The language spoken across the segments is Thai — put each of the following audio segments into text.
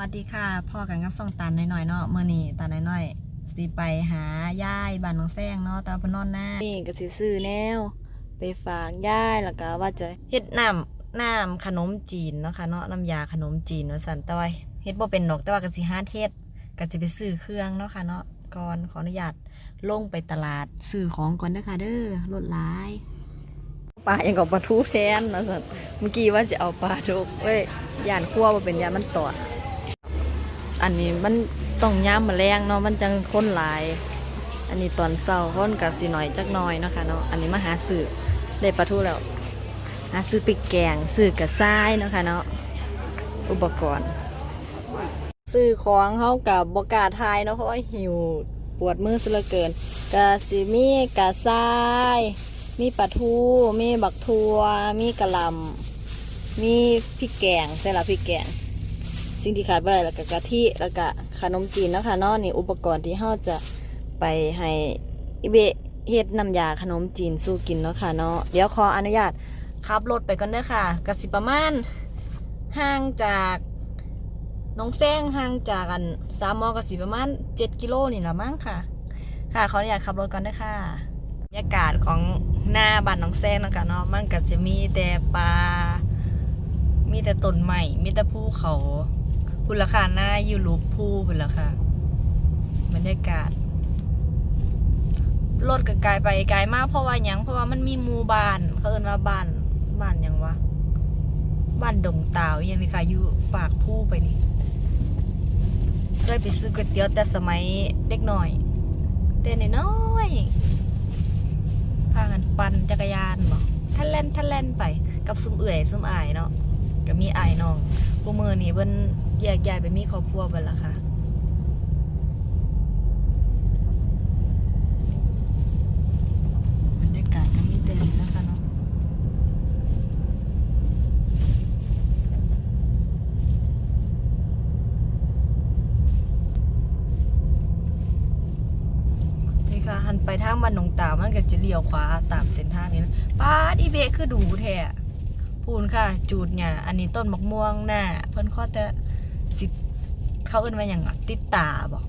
สวัสดีค่ะพ่อกันก็ส่งตาลน้อยๆเนาะเมื่อนี้ตาลน้อยๆสิไปหายายบ้านน้องแซงเนาะตาเพนนอนหน้านี่ก็สิซื้อแนว ไปฝากยายแล้วก็ว่าจะเฮ็ดน้ำน้ำขนมจีนเนาะค่ะเนาะน้ำยาขนมจีนว่าซั่นแต่ว่าเฮ็ดบ่เป็นดอกแต่ว่าก็สิหาเฮ็ดก็จะไปซื้อเครื่องเนาะค่ะเนาะก่อนขออนุญาตลงไปตลาดซื้อของก่อนเด้อค่ะเด้อรถหลายปลายังกับปลาทูแทนนะสันเมื่อกี้ว่าจะเอาปลาทุกเว้ยย่านคั่วมาเป็นยานมันตอด อันนี้มันต้องย่ามมาแรงเนาะมันจังค้นหลาย อันนี้ตอนเศร้าค้นกับสีหน่อยจักหน่อยเนาะค่ะเนาะอันนี้มาหาสื่อได้ปลาทูแล้วหาซื้อไปแกงซื้อกับทรายเนาะค่ะเนาะอุปกรณ์ซื้อของเขากับบกาทายเนาะเพราะว่าหิวปวดมือซะเหลือเกินกะสิมีกะทราย มีปลาทูมีบักทัวมีกะลำมีพริกแกงใส่ละพริกแกง สิ่งที่ขาดไม่ได้แล้วก็กะทิแล้วก็ขนมจีนเนาะคะเนาะนี่อุปกรณ์ที่เราจะไปให้อิเบะเฮ็ดน้ำยาขนมจีนสู้กินเนาะค่ะเนาะเดี๋ยวขออนุญาตขับรถไปก่อนเด้อค่ะกสิประมาณห่างจากน้องแซงห่างจากกันสามมอกะสิประมาณเจ็ดกิโลนี่ละมั้งค่ะ ค่ะขออนุญาตขับรถก่อนเด้อค่ะบรรยากาศของหน้าบ้านน้องแซงนะคะเนาะมันก็จะมีแต่ปลามีแต่ต้นใหม่มีแต่ภูเขา พุ่นราคาหน้าอยู่รูปผู้พุ่นราคาบรรยากาศรถก็ไกลไปไกลมากเพราะว่ายังเพราะว่ามันมีมูบานเขาเอิ้นว่าบานบานยังวะบานดงตาวยังนี่ค่ะอยู่ฝากผู้ไปนี่เคยไปซื้อก๋วยเตี๋ยวแต่สมัยเด็กหน่อยแต่น้อยพากันปั่นจักรยานบ่ท่านเล่นท่านเล่นไป กับซุมเอื่อยซุมอายเนาะ ก็มีอายน้องกูมือนี่เพิ่นแยกย้ายไปมีครอบครัวเบิ่นละค่ะบรรยากาศก็มีแต่นี้นะคะเนาะนี่ค่ะหันไปทางบ้านหนองตามันก็จะเลี้ยวขวาตามเส้นทางนี้นะป้าดอีเบะคือดูแท้ พูนค่ะ จูดเนี่ยอันนี้ต้นมะม่วงหน้า เพิ่นข้อแต่สิเขาเอิ้นว่าอย่างติดตาบอก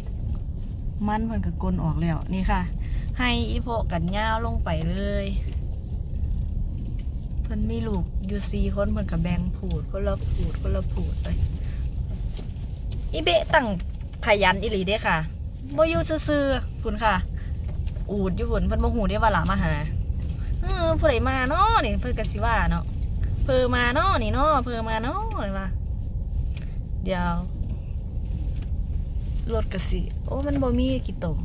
มันเพิ่นก็กลนออกแล้วนี่ค่ะ ให้อีโพกันย่าวลงไปเลย เพิ่นมีลูกอยู่สี่คนเพิ่นก็แบงผูดคนละผูดคนละผูดไปอีเบะตั้งขยันอีหลีเด้ค่ะบ่อยู่ซื่อๆพุ่นค่ะ อูดอยู่พุ่นเพิ่นบ่ฮู้เด้ว่าหลามาหา เออผู้ใดมาเนาะนี่เพิ่นก็สิว่าเนาะ เพอมาเนาะนี่เนาะเพอมาเนาะเลยว่าเดี๋ยวรถกระสิโอ้มันบ่มีกี่ตม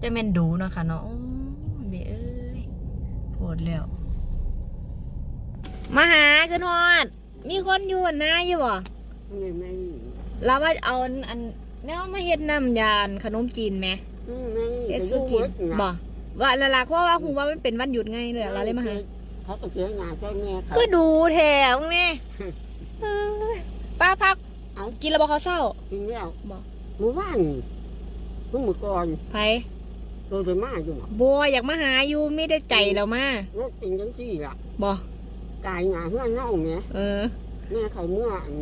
จะแม่นดูเนาะค่ะเนาะโอ้ยเบเอ้ยโหดแล้วมาหาขึ้นฮอด มีคนอยู่หน้าอยู่บ่ไม่ไม่เราว่าเอาอันอันแนวมาเฮ็ดน้ำยานขนมจีนไหมไม่เฮ็ดสุกินบ่ ว่าละละเพราะว่าหูว่ามันเป็นวันหยุดไงเลยเราเลยมาหาเขาก็เสียงานเจ้าแม่เขาคือดูแถวนี่เอ้ยป้าพักเอากินแล้วบอกเขาเศร้าจริงแล้วบอกเมื่อวานเมื่อเมื่อก่อนไผโดนไปมาอยู่หรอบัวอยากมาหาอยู่ไม่ได้ใจแล้วมารถเป็นจังซี่ล่ะบอกกายงานเฮือนเน่าแม่เออแม่เขาเมื่ออัน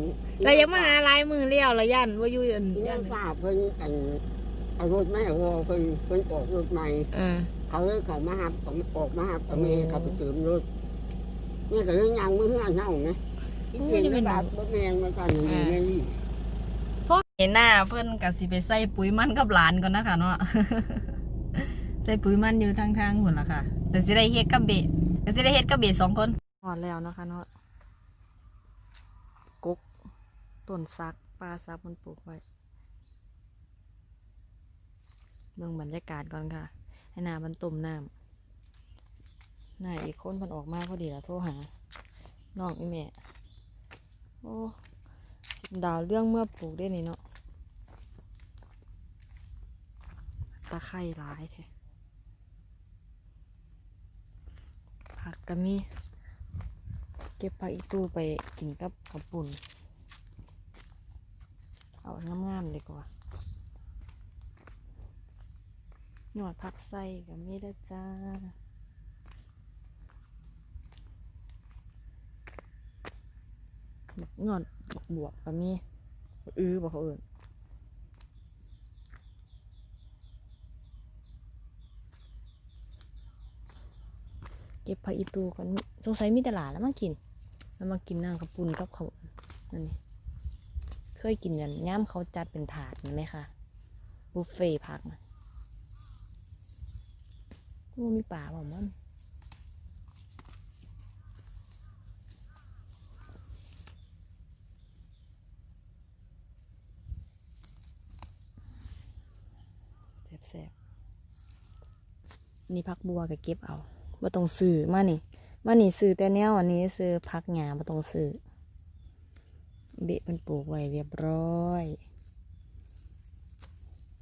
แล้วอยากมาหาลายมือเลี้ยวแล้วยันว่าอยู่อันที่ยันั่นนป้าเพิ่นอันเอารถแม่วอเพิ่นเพิ่นออกรถใหม่เออ เขาเลยเขามาหับเขาออกมาหับกับแม่เขาไปเติมรถแม่ก็เลยยังมือเฮือนเน่าไงที่เป็นแบบรถแมงมากันอย่างนี้แม่นี่พ่อเห็นหน้าเพิ่นกับสิไปใส่ปุ๋ยมันกับหลานก่อนนะคะเนาะใส่ปุ๋ยมันอยู่ทางทางหุ่นละค่ะเดี๋ยวสิได้เฮ็ดกับเบะเดี๋ยวสิได้เฮ็ดกับเบะสองคนหอดแล้วนะคะเนาะกกต้นซักปลาซักมันปลูกไว้เมืองบรรยากาศก่อนค่ะ ให้น้ำมันตุ่มน้ำน่าอีกคนมันออกมาพอดีล้วโทรหาน้องอีแม่ โอ้สิบดาวเรื่องเมื่อปลูกได้นี่เนาะตะไคร่ร้ายแท้ผักก็มี เก็บผักอีตู้ไปกินกับกับปุ่น เอางามๆเลยกว่า หนวดผักใส่กับมีด้จ้าบักงอนบักบวกก็มีบักอื้อบักเขาอื่นเก็บผักอีตูก่อนมิสงสัยมีตหลาดแล้วมากิน แล้วมากินน้ำกระปุนกับเขานั่นนี่เคยกินกันย่ามเขาจัดเป็นถาดเห็นไหมคะบุฟเฟ่ต์ผักนะ มันมีป่าบอมันแซ่บๆนี่พักบัวก็เก็บเอาบ่ต้องซื้อมานี่มานี่ซื้อแต่แนวอันนี้ซื้อพักหญ้าบ่ต้องซื้อเบะมันปลูกไว้เรียบร้อย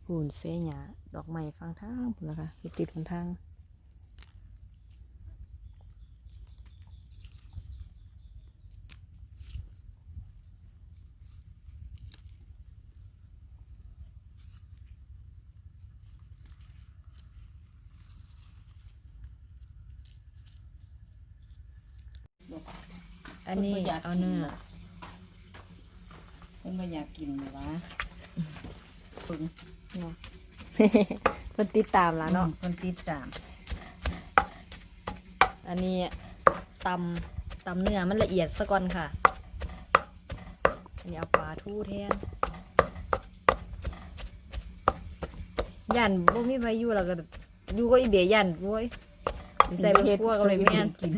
ปูนเสหญ้าดอกไม้ฟังทางพุ่นละค่ะติดฟังทาง อันนี้เอาเนื้อเพิ่นบ่อยากกินเลยวะเพิ่นเนาะเพิ่นติดตามแล้วเนาะ เพิ่นติดตามอันนี้ตำตำเนื้อมันละเอียดซะก่อนค่ะ อันนี้เอาปลาทูแทนยันบ่มีไฟอยู่แล้วก็อยู่ก็อีเบียยันโว้ยสิใส่เป็นพวกอะไรแม่นกิน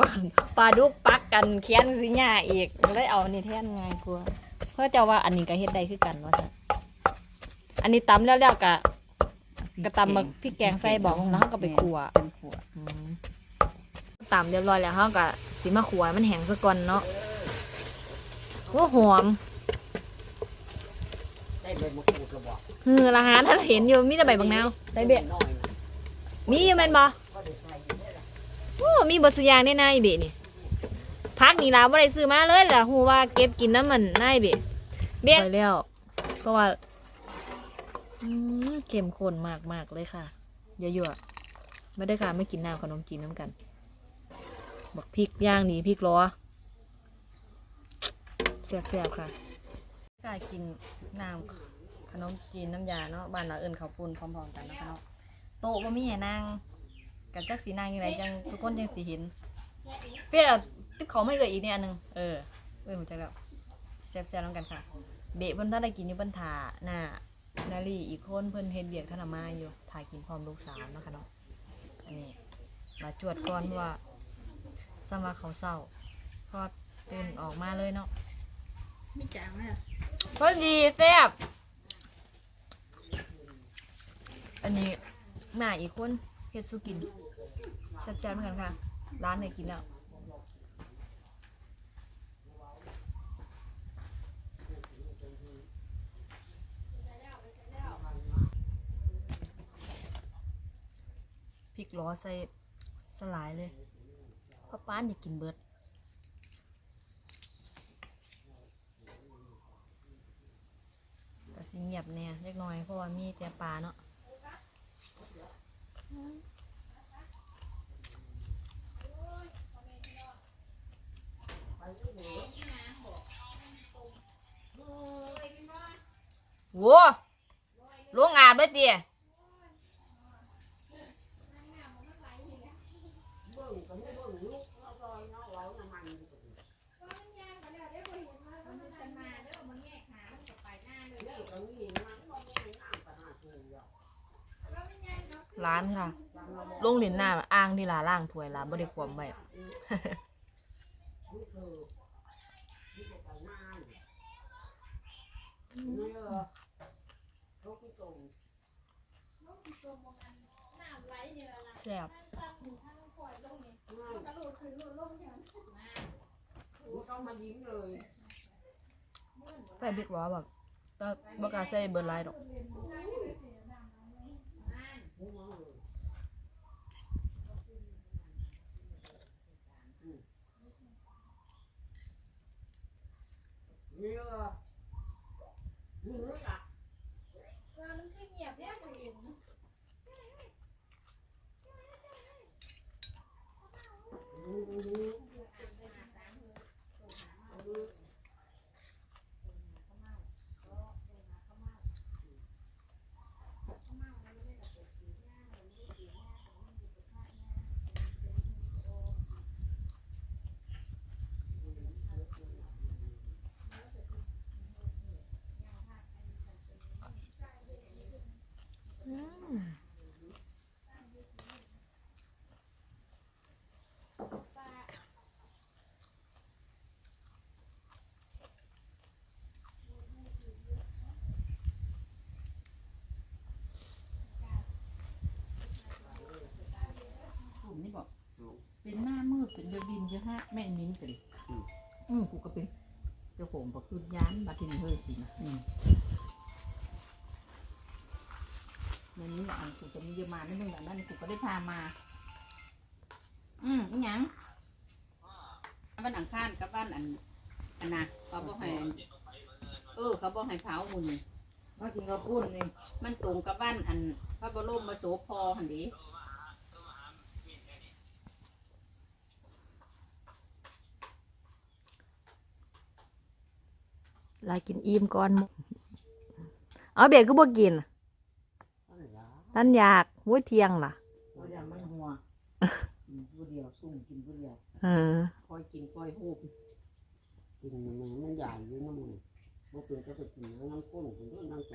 ปลา ปลาดุกปักกันเคียนสิหญ้าอีกเลยเอาอันนี้แทนง่ายกว่าเพราะเจ้าว่าอันนี้ก็เฮ็ดได้คือกันว่าซั่นอันนี้ตำแล้วแล้วก็ก็ตำมาพริกแกงใส่บอกแล้วเราก็ไปคั่วเป็นขัวอืมตามเรียบร้อยแล้วเขาก็สิมาขัวให้มันแห้งซะก่อนเนาะโอ้หอมได้ใบมะกรูดแล้วบ่ฮือละหาถ้าเห็นอยู่มีแต่ใบบางนาวใส่เบะน้อยนะมีอยู่แม่นบ่ก็ได้ใส่อยู่ได้ล่ะโอ้มีบทสุอยางในนายเบะนี่ พักนี่ล่ะบ่ได้ซื้อมาเลยล่ะฮู้ว่าเก็บกินน้ำมันนายเบะเบี้ยไปแล้วเพราะว่าอืมเข้มข้นมากๆเลยค่ะเยอะๆไม่ได้ค่ะไม่กินน้ำขนมจีนน้ำกันบักพริกย่างนี่พริกล้อแซ่บๆค่ะกายกินน้ำขนมจีนน้ำยาเนาะบ้านเราเอิญข้าวปุ้นพร้อมๆกันนะคะเนาะโต๊ะบ่มีให้นั่งกับจักสีนางยังไงจังทุกคนจังสีเห็นเปี้ย เอาติ๊บเขาไม่เกิดอีกเนี่ยอันหนึงเออเอ้ยผมจะแบบแซ่บๆน้ำกันค่ะ เบะเพิ่นถ้าได้กินอยู่เพิ่นถาหน้านาลีอีกคนเพิ่นเฮ็ดเบียดขนามาอยู่ถ่ายกินพร้อมลูกสาวเนาะค่ะเนาะอันนี้มาจวดก่อนเพราะว่าสมาเขาเศร้าพอตื่นออกมาเลยเนาะมีจางไหมพอดีแซ่บอันนี้หน้าอีกคนเฮ็ดสุกินแซ่บๆเหมือนกันค่ะ ร้านไหนกินแล้ว ล้อใส่สลายเลยพ่อป้านอยากกินเบิดก็สิเงียบแน่เล็กน้อยเพราะว่ามีแต่ปลาเนาะโว้ลวงอาบเลยเตี๋ย เบิ่งก็ไม่เบิ่งลูกเอาซอยเนาะเว้าน้ำมันเดี๋ยวก็มีมันบ่แม่นน้ำก็หาถูกอยู่ ร้านค่ะลงเหรียญหน้าอ่างที่ลาล่างถวยลาบ่ได้ความไว้ลูกเธอลูกจะไปนานไม่เออลูกที่ส่งแซ่บลูกต้องมายิ้มเลยใส่พริกล้อแบบ ตาบ่กล้าใส่เบอร์ไลน์ดอกนี่เออนี่รู้จัก เป็นหน้ามืดเป็นเดบินเยอะฮะแม่นมิ้นกันอืมกูก็เป็นเจ้าของประคืนย้านมาที่นี่เฮ้ยสินะอืมในนี้แหละอันกูจะมีเยอะมานิดนึงแต่นั่นกูก็ได้พามา อืมอหยังบ้านอังคารกับบ้านอันอันนะเขาบอกให้เออ เขาบอกให้เผาหมุน มากินข้าวปุ้นนี่มันตรงกับบ้านอันพระบรมมาโสพอหันดี ลากินอิ่มก่อนหมู่เอาเบียร์ก็บ่กินท่านอยากโว้ยเที่ยงล่ะตัวอย่างมันหัวกินผู้เดียวซุ่มกินผู้เดียวเออคอยกินคอยหูบกินมันมันใหญ่อยู่น้ำมันบ่เป็นก็ไปกินน้ำข้นคนด้วยน้ำ